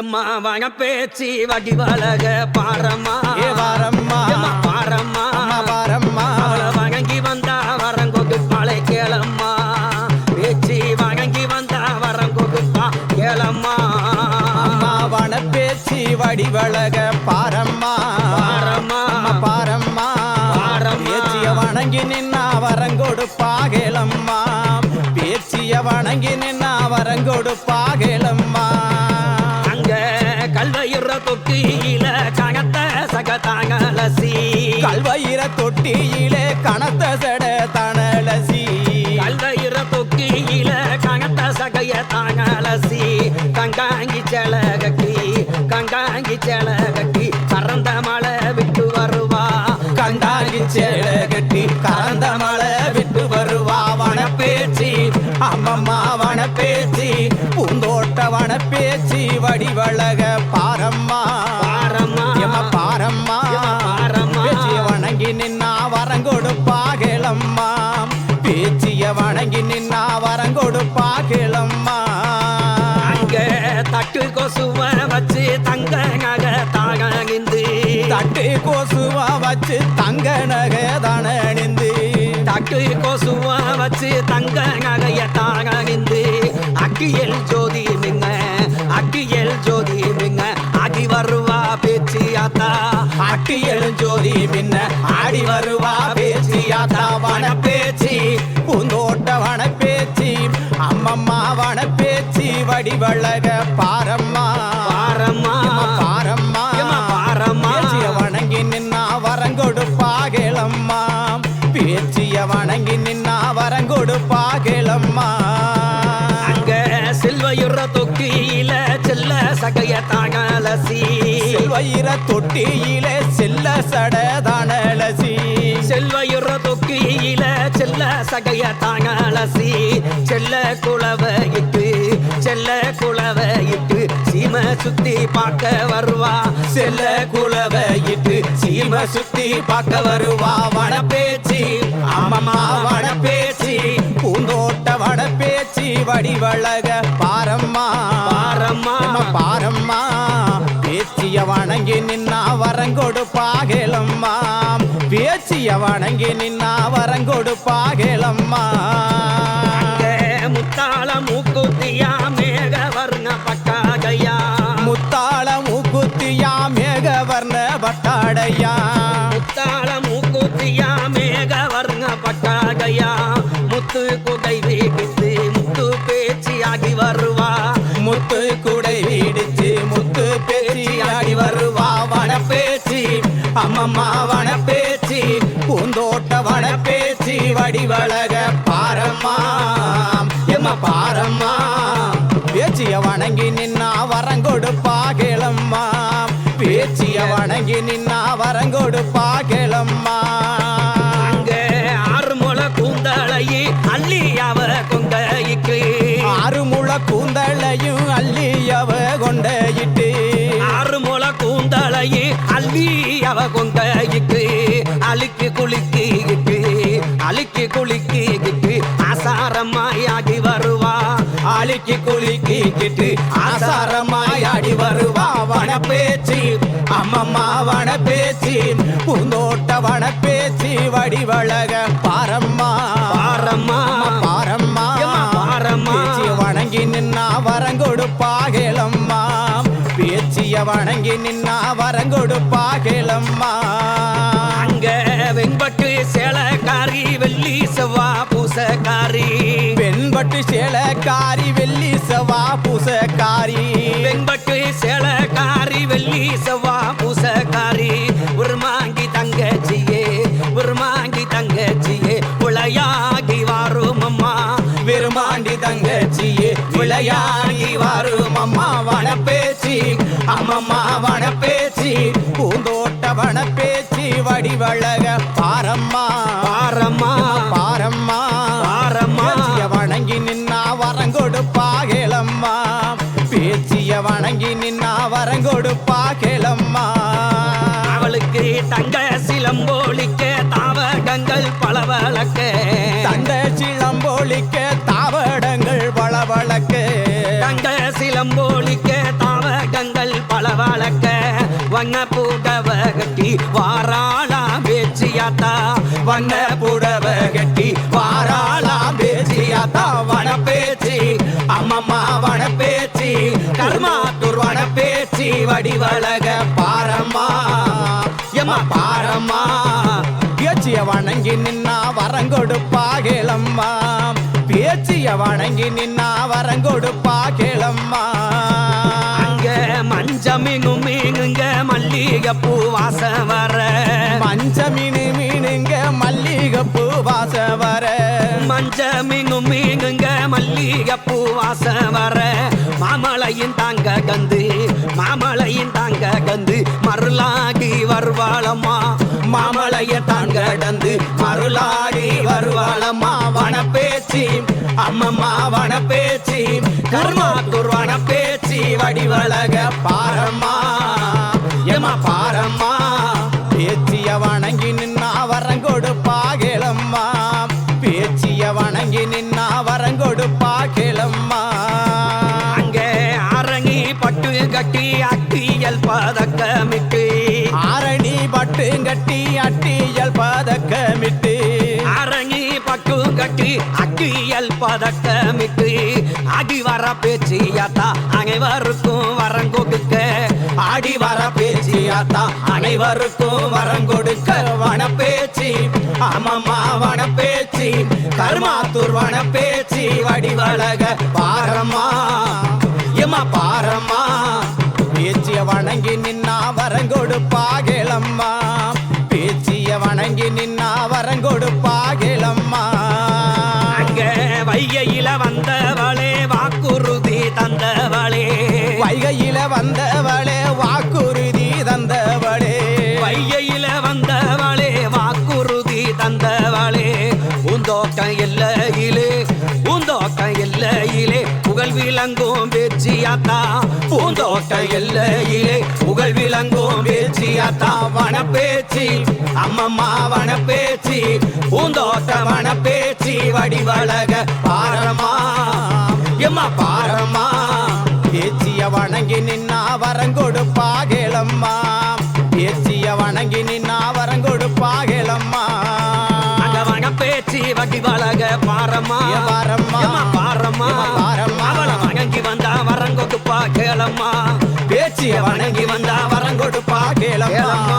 எம்மா வாங்க பேச்சு வடிவழக பாரம்மா ஏ வாரம்மா. பாரம்மா. அவளை வணங்கி வந்தா வரங்கொடு பாலை கேளம்மா பேச்சு வணங்கி வந்தா வரங்கொடு பா கேளம்மா அம்மாவான பேச்சு வடிவழக பாரம்மா பாரம்மா. பாரம்மா பாரம்மா. பேச்சிய வணங்கி நின்னா வரங்கொடுப்பாகலம்மா பேச்சிய வணங்கி நின்னா வரங்கொடுப்பாகலம்மா அங்க தொக்கியில கணத்த சகதாங்கலசி கல்வயிர தொட்டியிலே கனத்த செட தனலசி. கல்வயிற தொக்கியில கணத்த சகைய தாங்கலசி கங்காங்கி செலகட்டி கங்காங்கி செலகட்டி பறந்த மழை விட்டு வருவா. கண்டாங்கி சேல கட்டி கறந்த மழை விட்டு வருவா. வன பேச்சு அம்மம்மா வன பேச்சு பூந்தோட்ட வன பேச்சு வடிவழக தட்டு கொசுவ வச்சு தங்க நக தாகிந்து தட்டு கோசுவா வச்சு தங்க நகை தான அணிந்து தட்டு கொசுவ வச்சு தங்க நகைய தாகிந்து அக்கியல் ஜோதி மிங்க அக்கியல் ஜோதி மிங்க அடி வருவா பேச்சு ஆத்தா. அட்டி எழுஞ்சோதி பின்ன ஆடி வருவா பேச்சு யாத்தா வன பேச்சு பூந்தோட்ட வன பேச்சு அம்மம்மா வன பேச்சு வடிவழக பாரம்மா. பாரம்மா. பாரம்மா. பாரம்மா. வணங்கி நின்னா வரங்கொடுப்பாகலம்மா பேச்சிய வணங்கி நின்னா வரங்கொடுப்பாகலம்மா அங்க செல்வயுற தொக்கியில செல்ல சகைய தாகலசி செல்வயிர தொட்டியிலே செல்ல சடதானலசி செல்வயுற தொக்கியில செல்ல சகைய தாங்கலசி செல்ல குளவ செல்ல குளவ இட்டு சீம சுத்தி பார்க்க வருவா. செல்ல குலவ இட்டு சீம சுத்தி பார்க்க வருவா. வன பேச்சு அம்மம்மா வன பேச்சு பூந்தோட்ட வன பேச்சு வடிவழக பாரம்மா. பாரம்மா. பாரம்மா. பேச்சிய வணங்கி நின்னா வரங்கொடுப்பாகலம்மா பேச்சிய வணங்கி நின்னா வரங்கொடுப்பாகலம்மா பேச்சியாகி வருவா. முத்து குடை வீடிச்சு முத்து பேச்சு ஆடி வருவா. வன பேச்சி அம்மம்மா வன பேச்சி பூந்தோட்ட வன பேச்சி வடிவழக பாரம்மா எம்ம பாரம்மா. பேச்சிய வணங்கி நின்னா வரங்கொடுப்பா கேளம்மா. பேச்சிய வணங்கி நின்னா வரங்கொடுப்பா கேளம்மா. ஆறு முள கூந்தலையும் அள்ளியவ கொண்டையிட்டு ஆறு முளை கூந்தலையே அள்ளி அவ கொங்கைக்கு அழுக்கு குளிக்கிட்டு அழுக்கு குளிக்கிட்டு ஆசாரமாயாகி வருவா. ஆளிக்கு குலுக்கிக்கிட்டு ஆசாரமாயாடி வருவா. வன பேச்சு அம்மம்மா வன பேச்சு பூந்தோட்ட வன பேச்சு வடிவழக பாரம்மா. பாரம்மா. நின்னா வரங்கொடுப்பாகலம்மா பேச்சிய வணங்கி நின்னா வரங்கொடுப்பாகலம்மா அங்க வெண்பட்டு சேலக்காரி வெள்ளி செவ்வா பூசக்காரி. வெண்பட்டு சேலக்காரி வெள்ளி செவ்வா பூசக்காரி. வெண்பட்டு சேலக்காரி வெள்ளி செவ்வா பூசக்காரி. உருமாங்கி தங்கச்சியே உருமாங்கி தங்கச்சியே அம்மா விரும்பாண்டி தங்கச்சியே விளையாடி வரும் அம்மா வன பேச்சு அம்மம்மா வன பேச்சு பூந்தோட்ட வன பேச்சு வடிவழக பாரம்மா பாரம்மா பாரம்மா பாரம்மா. வணங்கி நின்னா வரங்கொடுப்பாகலம்மா பேச்சிய வணங்கி நின்னா வரங்கொடுப்பாகலம்மா அவளுக்கு தங்க சிலம்போலிக்க இளம்போலிக்க தாவகங்கள் பல சிலம்போலிக்க வளர்க்க வண்ண புடவ கட்டி வாராளா பேச்சியாத்தா வண்ண புடவ கட்டி வாராளா பேச்சியாத்தா வன பேச்சி அம்மம்மா வன பேச்சி கர்மாத்தூர் வன பேச்சி வடிவழக பாரம்மா எம்மா பாரம்மா பேச்சிய வணங்கி நின்னா வரங்கொடுப்பா இளம்மா பேச்சிய வணங்கி நின்னா வரங்கொடுப்பா கேளம்மா. அங்க மஞ்சமிங்கும் மீனுங்க மல்லிகைப்பூ வாசம் வர. மஞ்ச மீனு மீனுங்க மல்லிகைப்பூ வாச வர. மஞ்ச மீனும் மீனுங்க மல்லிகைப்பூ வாசம் வர. மாமலையின் தாங்க கந்து மாமலையின் தாங்க கந்து மருளாகி வருவாளம்மா. மாமலைய தாங்கடந்து மருளாடி வருவாளம்மா. வன வடிவழக பாரம்மா. ஏமா பாரம்மா பேச்சிய வணங்கி நின்னா வரங்கொடுப்பா கேளம்மா. பேச்சிய வணங்கி நின்னா வரங்கொடுப்பா கேளம்மா அக்கியல் பதக்கமிட்டு அடி வர பேச்சியாத்தா அனைவருக்கும் வரம் கொடுக்க. ஆடி வர பேச்சியாத்தா அனைவருக்கும் வரம் கொடுக்க. வன பேச்சி அம்மம்மா வன பேச்சி கர்மாத்தூர் வன பேச்சு பூந்தோட்டம் எல்லையிலே பூந்தோட்டம் எல்லையிலே புகழ் விளங்கும் பேச்சியாத்தா. பூந்தோட்டம் எல்லையிலே புகழ் விளங்கும் பேச்சியாத்தா. வன பேச்சு அம்மம்மா வன பேச்சு பூந்தோட்டம் வன பேச்சு வடிவழக பாரமா. எம்மா பாரமா பேச்சிய வணங்கி நின்னா வரங்கொடுப்பா கேளம்மா. பேச்சி ஏ பாரம்மா. பாரம்மா. ஏம்மா பாரம்மா. அவள வணங்கி வந்தா வரங்கொடுப்பா கேளம்மா. பேச்சிய வணங்கி வந்தா வரங்கொடுப்பா கேளம்மா.